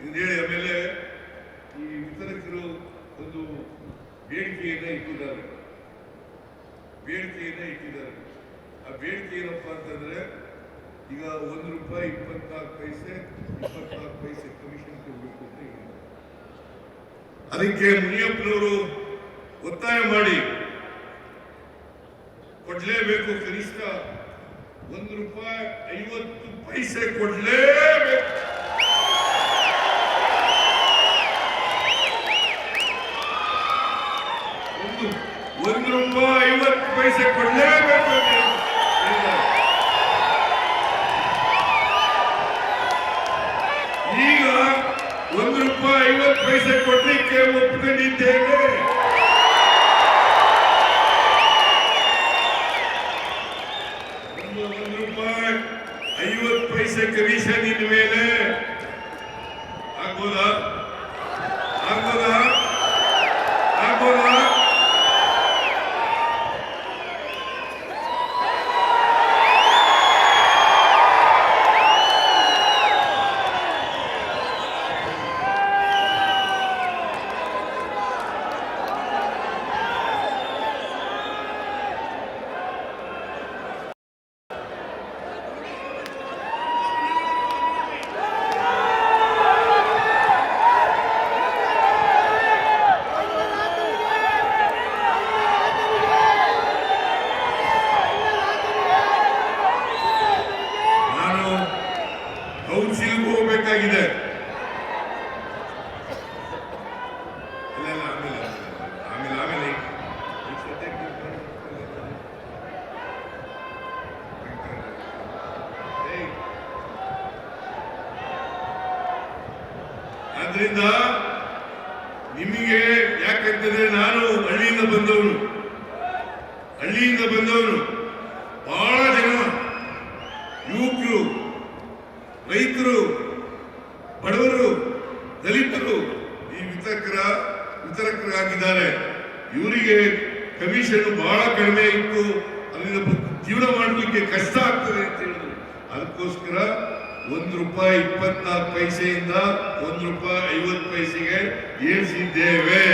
ಇದನ್ನ ಹೇಳಿ, ಆಮೇಲೆ ಈ ವಿತರಕರು ಒಂದು ಬೇಡಿಕೆಯನ್ನ ಇಟ್ಟಿದ್ದಾರೆ. ಬೇಡಿಕೆಯನ್ನ ಇಟ್ಟಿದ್ದಾರೆ. ಆ ಬೇಡಿಕೆ ಏನಪ್ಪ ಅಂತಂದ್ರೆ, ಈಗ ಒಂದು ರೂಪಾಯಿ ಇಪ್ಪತ್ನಾಲ್ಕು ಪೈಸೆ ಇಪ್ಪತ್ನಾಲ್ಕು ಪೈಸೆ ಕಮಿಷನ್ ಕೊಡಬೇಕು ಅಂತ ಅದಕ್ಕೆ ಮುನಿಯಪ್ಪನವರು ಒತ್ತಾಯ ಮಾಡಿ, ಕೊಡ್ಲೇಬೇಕು ಕನಿಷ್ಠ ಒಂದು ರೂಪಾಯಿ ಐವತ್ತು ಪೈಸೆ ಕೊಡ್ಲೇಬೇಕು. ರೂಪಾಯಿ ಐವತ್ತು ಪೈಸೆ ಕೊಡ್ಲೇಬೇಕು. ಈಗ ಒಂದು ರೂಪಾಯಿ ಐವತ್ತು ಪೈಸೆ ಕೊಡ್ಲಿಕ್ಕೆ ಒಪ್ಕೊಂಡಿದ್ದೇವೆ ಒಂದು ಐವತ್ತು ಪೈಸೆ ಕಮಿಷನ್ ಇನ್ ಮೇಲೆ ಆಗ್ಬೋದಾ ಆಗ್ಬೋದಾ ನಾನು ಕೌನ್ಸಿಲ್ಗೆ ಹೋಗ್ಬೇಕಾಗಿದೆ ಇಲ್ಲ ಇಲ್ಲ ಆಮೇಲೆ ಆಮೇಲೆ ಆಮೇಲೆ ಈಗ ಸದ್ಯಕ್ಕೆ ಏಯ್. ಆದ್ರಿಂದ ನಿಮಗೆ ಯಾಕಂತಂದ್ರೆ ನಾನು ಹಳ್ಳಿಯಿಂದ ಬಂದವನು ಹಳ್ಳಿಯಿಂದ ಬಂದವನು ವಿತರಕರಾಗಿದ್ದಾರೆ ಇವರಿಗೆ ಕಮಿಷನ್ ಬಹಳ ಕಡಿಮೆ ಇತ್ತು. ಅಲ್ಲಿನ ಜೀವನ ಮಾಡಲಿಕ್ಕೆ ಕಷ್ಟ ಆಗ್ತದೆ ಅಂತ ಹೇಳಿದ್ರು. ಅದಕ್ಕೋಸ್ಕರ ಒಂದು ರೂಪಾಯಿ ಇಪ್ಪತ್ನಾಲ್ಕು ಪೈಸೆಯಿಂದ ಒಂದು ರೂಪಾಯಿ ಐವತ್ತು ಪೈಸೆಗೆ ಏರಿಸಿದ್ದೇವೆ.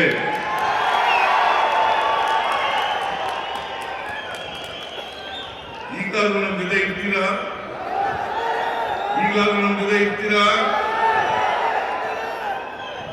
ಈಗಲಾದ್ರೂ ನಮ್ಮ ಜೊತೆ ಇರ್ತೀರಾ? ಈಗಲಾದ್ರೂ ನಮ್ಮ ಜೊತೆ ಇರ್ತೀರಾ?